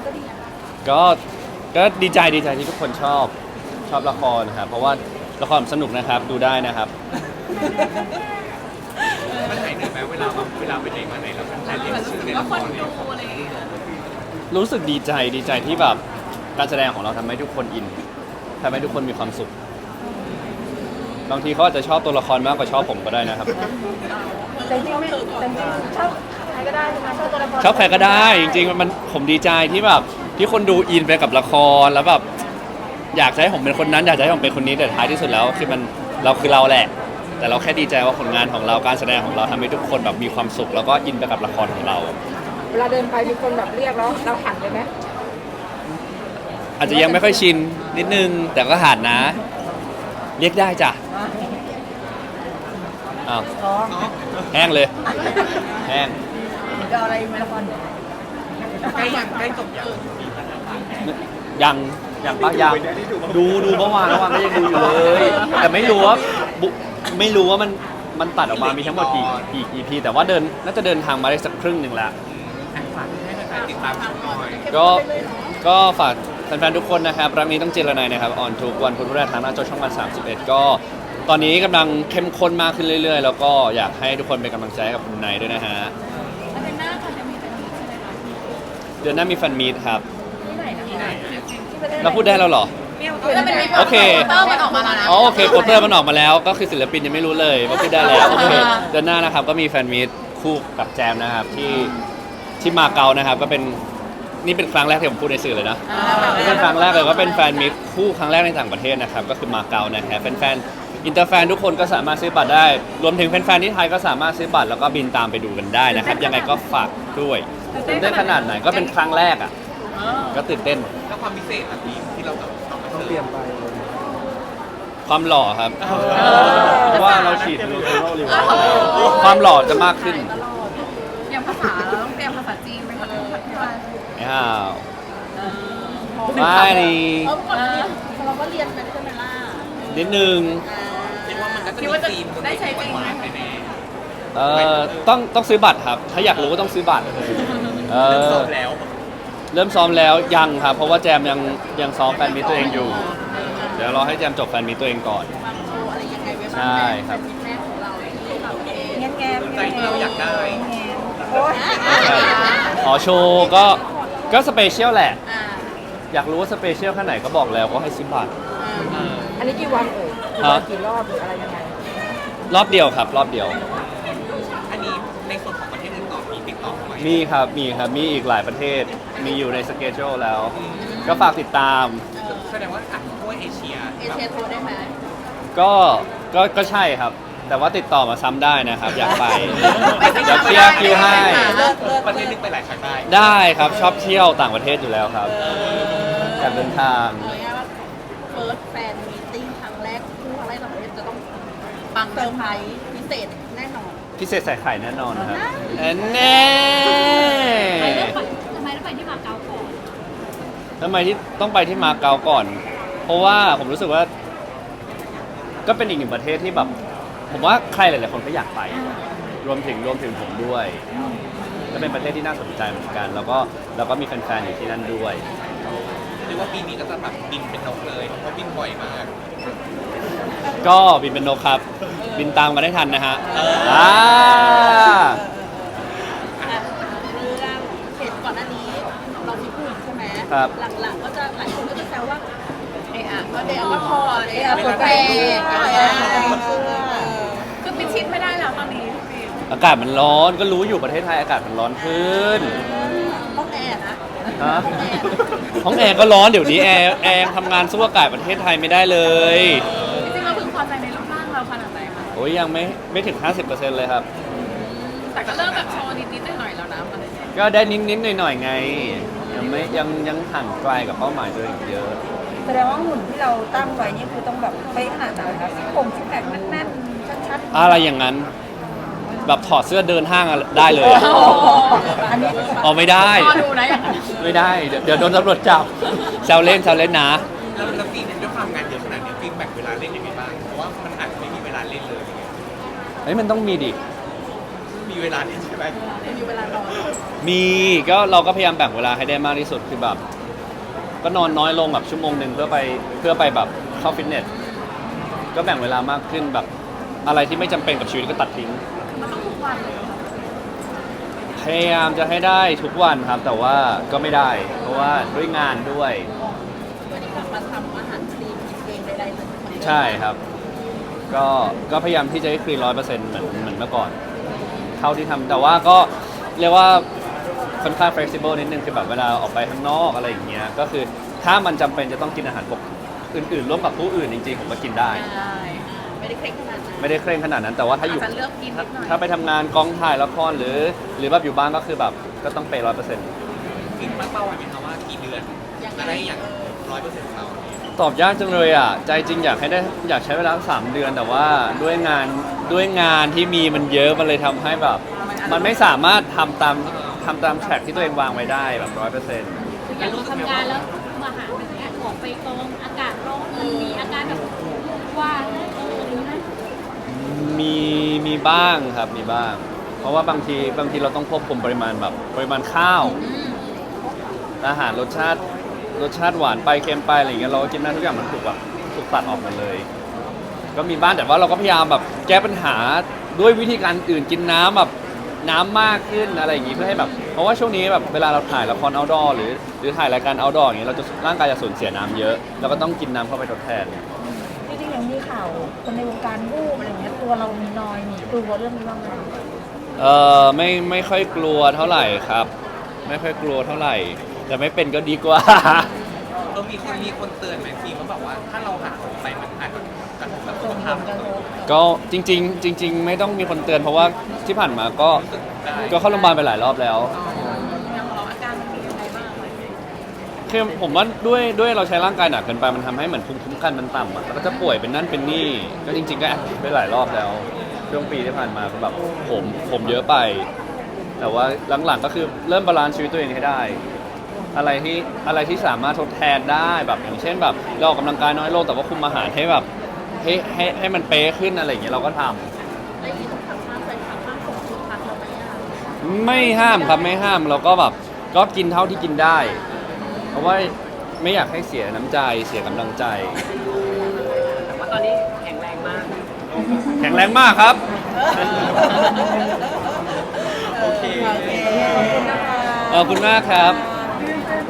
มันก็ดีก็ก็ดีใจดีใจที่ทุกคนชอบชอบละครนะครับเพราะว่าละครสนุกนะครับดูได้นะครับ มันหายเหนื่อยไหมเวลาแบบเวลาไปไหนมาไหนแล้วแฟนเรียกชื่อในละครเนี่ยรู้สึกดีใจดีใจที่แบบการแสดงของเราทำให้ทุกคนอินทำให้ทุกคนมีความสุขบางทีเขาอาจจะชอบตัวละครมากกว่าชอบผมก็ได้นะครับ แต่จริงๆไม่แต่จริงๆชอบใค รก็ได้ใช่ไหมชอบตัวละครชอบใครก็ได้จริงๆมันผมดีใจที่แบบที่คนดูอินไปกับละครแล้วแบบอยากจะให้ผมเป็นคนนั้นอยากจะให้ผมเป็นคนนี้แต่ท้ายที่สุดแล้วคือมันเราคือเราแหละ แต่เราแค่ดีใจว่าผลงานของเราการแสดงของเราทำให้ทุกคนแบบมีความสุข แล้วก็อินไปกับละครของเรา เวลาเดินไปมีคนแบบเรียกแล้วเราหันเลยไหมอาจจะยังไม่ค่อยชินนิดนึง แต่ก็หันนะ เรียกได้จ้ะอ้าวอ๋อแห้งเลยแห้ง จะเอาอะไรไหมละครใกล้ยังใกล้จบยังยังยังปะยังดูดูเมื่อวานเมื่อวานก็ยังดูอยู่เลย แต่ไม่รู้ว่าบุไม่รู้ว่ามันมันตัดออกมามีทั้งหมดกี่กี่ EP แต่ว่าเดินน่าจะเดินทางมาได้สักครึ่งหนึ่งแล้วฝากให้แฟนๆติดตามชมหน่อยก็ก็ฝากแฟนๆทุกคนนะครับรักนี้ต้องเจรนายนะครับออนทุกวันพุธพฤหัสทางหน้าจอช่องวัน 31 ก็ตอนนี้กำลังเข้มข้นมากขึ้นเรื่อย ๆ แล้วก็อยากให้ทุกคนเป็นกำลังใจให้กับคุณนายด้วยนะฮะ เดือนหน้ามีแฟนมีตครับ ที่ไหนนะที่ไหนที่ประเทศเราพูดได้แล้วเหรอจะเป็นโอเค เตอร์มันออกมาแล้วนะ อ๋อโอเคโปสเตอร์มันออกมาแล้ว ก็คือศิลปินยังไม่รู้เลยว่าพูดได้แล้วโอเคเดือนหน้านะครับก็มีแฟนมีตคู่กับแจมนะครับที่ที่มาเก๊านะครับ ก็เป็นนี่เป็นครั้งแรกที่ผมพูดในสื่อเลยนะนี่เป็นครั้งแรกเลยก็เป็นแฟนมีตคู่ครั้งแรกในต่างประเทศนะครับ ก็คือมาเก๊านะครับแฟนๆอินเตอร์แฟนทุกคนก็สามารถซื้อบัตรได้ รวมถึงแฟนๆที่ไทยก็สามารถซื้อบัตรแล้วก็บินตามไปดูกันได้นะครับ ยังไงก็ฝากด้วย ตื่นเต้นขนาดไหนก็เป็นครั้งแรกอะ ก็ตื่นเต้น แล้วความพิเศษแบบนี้ที่เราแบบต้องมาเสริมความหล่อครับเพราะว่าเราฉีดโลเคอลลิวความหล่อจะมากขึ้นตลอดอย่างภาษาเราต้องเตรียมภาษาจีนไหมคะทุกคนที่ว่าอ้าวไม่นี่เออก่อนหน้านี้เราก็เรียนไปด้วยกันไหมล่ะนิดนึงเรียกว่ามันก็จะคิดมีว่าจะธีมได้ใช้จริงไหมหวานๆแน่ เอ่อต้องต้องซื้อบัตรครับ ถ้าอยากรู้ก็ต้องซื้อบัตร เอๆเริ่มอสอบแล้วเริ่มซ้อมแล้วยังครับ เพราะว่าแจมยังยังซ้อมแฟนมีตตัวเองอยู่ เดี๋ยวรอให้แจมจบแฟนมีตตัวเองก่อน วางโชว์อะไรยังไงไว้บ้างใช่ครับ เป็นแรกของเราที่แบบเองแง้มแง้มใจที่เราอยากได้โอ้ยใช่อ๋อโชว์ก็ก็สเปเชียลแหละ อ่าอยากรู้ว่าสเปเชียลแค่ไหนก็บอกแล้วก็ให้ซื้อบัตร เอออันนี้กี่วันเอ่ยกี่วันกี่รอบหรืออะไรยังไงรอบเดียวครับ รอบเดียว อันนี้ในส่วน มมีครับ มีครับ มีอีกหลายประเทศ มีอยู่ในสเกจ u แล้ว ก็ฝากติดตาม แสดงว่าอัดทั่วเอเชียเอเชียทัวร์ได้ไหมก็ ก็ ก็ใช่ครับ แต่ว่าติดต่อมาซ้ำได้นะครับ อยากไปเดี๋ยวเคลียร์คิวให้ ประเทศหนึงไปหลายครั้งได้ได้ครับ ชอบเที่ยวต่างประเทศอยู่แล้วครับอยากเดินทาง เอาง่ายๆว่าเฟิร์สแฟนมีติ้งครั้งแรกคู่ครั้งแรกต่างประเทศจะต้องปังเซอร์ไพรส์พิเศษแน่นอน พิเศษใส่ไข่แน่นอนครับแน่ทำไมต้องไปที่มาเก๊าก่อนทำไมที่ต้องไปที่มาเก๊าก่อน เพราะว่าผมรู้สึกว่า ก็เป็นอีกหนึ่งประเทศที่แบบ ผมว่าใครหลายๆคนก็อยากไป รวมถึงรวมถึงผมด้วย ก็เป็นประเทศที่น่าสนใจเหมือนกัน แล้วก็แล้วก็มีแฟนๆอยู่ที่นั่นด้วยเรียกว่าปีนี้ก็จะแบบบินเป็นนกเลยเพราะบินบ่อยมาก ก็บินเป็นนกครับ บินตามกันได้ทันนะฮะเอออ่าอะเรื่องเห็นก่อนหน้านี้เรามีพูดใช่ไหมครับ หลังๆก็จะหลายคนก็จะแซวว่าเอะอะก็เดอะก็พอเอะอะเปิเปิดดไปเพลงอะไรเออะอเสื้อคือปิดชิดไม่ได้แล้วตอนนี้พี่อากาศมันร้อนก็รู้อยู่ประเทศไทยอากาศมันร้อนขึ้น ห้องแอร์นะ ฮะห้องแอร์ก็ร้อนเดี๋ยวนี้แอร์แอร์ยังทำงานสู้อากาศประเทศไทยไม่ได้เลยจริงๆเราพึงพอใจในรูปร่างเราขนาดไหนคะโอ้ยยังไม่ไม่ถึง 50%เลยครับ แต่ก็เริ่มแบบโชว์นิดๆหน่อยๆแล้วนะมันก็ได้นิดๆหน่อยๆไง ยังไม่ยังยังห่างไกลกับเป้าหมายตัวเองอีกเยอะ แสดงว่าหุ่นที่เราตั้งไว้นี่คือต้องแบบเป๊ะขนาดไหนคะซิกโครงซิกแพคแน่นๆชัดๆ อะไรอย่างนั้น แบบถอดเสื้อเดินห้างอะได้เลยอะอันนี้อ๋อไม่ได้ รอดูนะอย่างนั้นไม่ได้เดี๋ยวเดี๋ยวโดนตำรวจจับแซวเล่นแซวเล่นนะ แล้วแล้วฟิล์มด้วยความงานเยอะขนาดนี้ฟิล์มแบ่งเวลาเล่นยังไงบ้าง เพราะว่ามันอาจจะไม่มีเวลาเล่นเลยเฮ้ยมันต้องมีดิ มีเวลาเล่นใช่ไหมมีเวลานอนมีก็เราก็พยายามแบ่งเวลาให้ได้มากที่สุดคือแบบ ก็นอนน้อยลงแบบชั่วโมงหนึ่งเพื่อไปเพื่อไปแบบเข้าฟิตเนสก็แบ่งเวลามากขึ้นแบบอะไรที่ไม่จำเป็นกับชีวิตก็ตัดทิ้งมันต้องทุก วันเลยเหรอพยายามจะให้ได้ทุกวันครับ แต่ว่าก็ไม่ได้ เพราะว่าด้วยงานด้วย วันนี้กลับมาทำอาหารคลีนกินเองใดๆเหมือนเหมือนเดิมใช่ครับ ก็ก็พยายามที่จะให้คลีนร้อยเปอร์เซ็นต์เหมือนเหมือนเมื่อก่อน เท่าที่ทำแต่ว่าก็เรียกว่าค่อนข้าง flexible นิดนึงคือแบบเวลาออกไปข้างนอกอะไรอย่างเงี้ยก็คือถ้ามันจำเป็นจะต้องกินอาหารปกอื่นๆ ร่วมกับผู้อื่นจริงๆผมก็กินได้ ใช่ ไม่ได้เคร่งขนาดนั้นไม่ได้เคร่งขนาดนั้น แต่ว่าถ้าอยู่อาจจะเลือกกินนิดหน่อยถ้าไปทำงานกองถ่ายละครหรือ หรือแบบอยู่บ้านก็คือแบบก็ต้องเปร้อยเปอร์เซ็นต์จริงตั้งเป้าไว้ไหมคะว่ากี่เดือนยังไงจะได้อย่างร้อยเปอร์เซ็นต์ของเราตอบยากจังเลยอะ ใจจริงอยากให้ได้อยากใช้เวลาสามเดือน แต่ว่าด้วยงานด้วยงานที่มีมันเยอะมันเลยทำให้แบบ มันไม่สามารถทำตามทำตามแทร็กที่ตัวเองวางไว้ได้แบบร้อยเปอร์เซ็นต์อย่างเราทำงานแล้วมาหาแบบเนี้ยออกไปกองอากาศร้อนมันมีอาการแบบว่าเออหรือนะ มีมี บ้างครับมีบ้าง เพราะว่าบางทีบางทีเราต้องควบคุมปริมาณแบบปริมาณข้าวอืมอาหารรสชาติรสชาติหวานไปเค็มไปอะไรอย่างเงี้ยเราก็กินได้ทุกอย่างมันถูกแบบถูกตัดออกหมดเลย ก็มีบ้างแต่ว่าเราก็พยายามแบบแก้ปัญหาด้วยวิธีการอื่นกินน้ำแบบน้ำมากขึ้นอะไรอย่างงี้เพื่อให้แบบ เพราะว่าช่วงนี้แบบเวลาเราถ่ายละคร outdoor หรือหรือถ่ายรายการ outdoor อย่างเงี้ยเราจะร่างกายจะสูญเสียน้ำเยอะเราก็ต้องกินน้ำเข้าไปทดแทนจริ งๆอย่างมีข่าวคนในวงการวูบอะไรอย่างเงี้ยตัวเรามีนอยมีกลัวเรื่องนี้บ้างไหมเออไม่ไม่ค่อยกลัวเท่าไหร่ครับ ไม่ค่อยกลัวเท่าไหร่ แต่ไม่เป็นก็ดีกว่า เออมีคนมีคนเตือนไหมทีว่าแบบว่าถ้าเราหักออกไปมันอาจจะกระทบกับสุส่ขงผภาพลกระทบก็จริง ๆ จริง ๆ ไม่ต้องมีคนเตือนเพราะว่าที่ผ่านมาก็ได้ก็เข้าโรงพยาบาลไปหลายรอบแล้วอย่ คือผมว่าด้วยด้วยเราใช้ร่างกายหนักเกินไปมันทำให้เหมือนภูมิคุ้มกันมันต่ำอะแล้วก็จะป่วยเป็นนั่นเป็นนี่ ก็จริง ๆ ก็แอบไปหลายรอบแล้ว ช่วงปีที่ผ่านมาก็แบบผมผมเยอะไป แต่ว่าหลังๆก็คือเริ่มบาลานซ์ชีวิตตัวเองให้ได้ อะไรที่อะไรที่สามารถทดแทนได้แบบอย่างเช่นแบบ เราออกกำลังกายน้อยลงแต่ว่าคุมอาหารให้แบบให้ให้ให้มันเป๊ะขึ้นอะไรอย่างเงี้ยเราก็ทำไอ้ที่ต้องทำมากใส่ผักมากของคุณพักเราไหมอะไม่ห้ามครับไม่ห้ามเราก็แบบก็กินเท่าที่กินได้ เพราะว่าไม่อยากให้เสียน้ำใจเสียกำลังใจ แต่ว่าตอนนี้แข็งแรงมาก แข็งแรงมากครับ โอเคโอเคขอบคุณนะคะขอบคุณมากครับ ข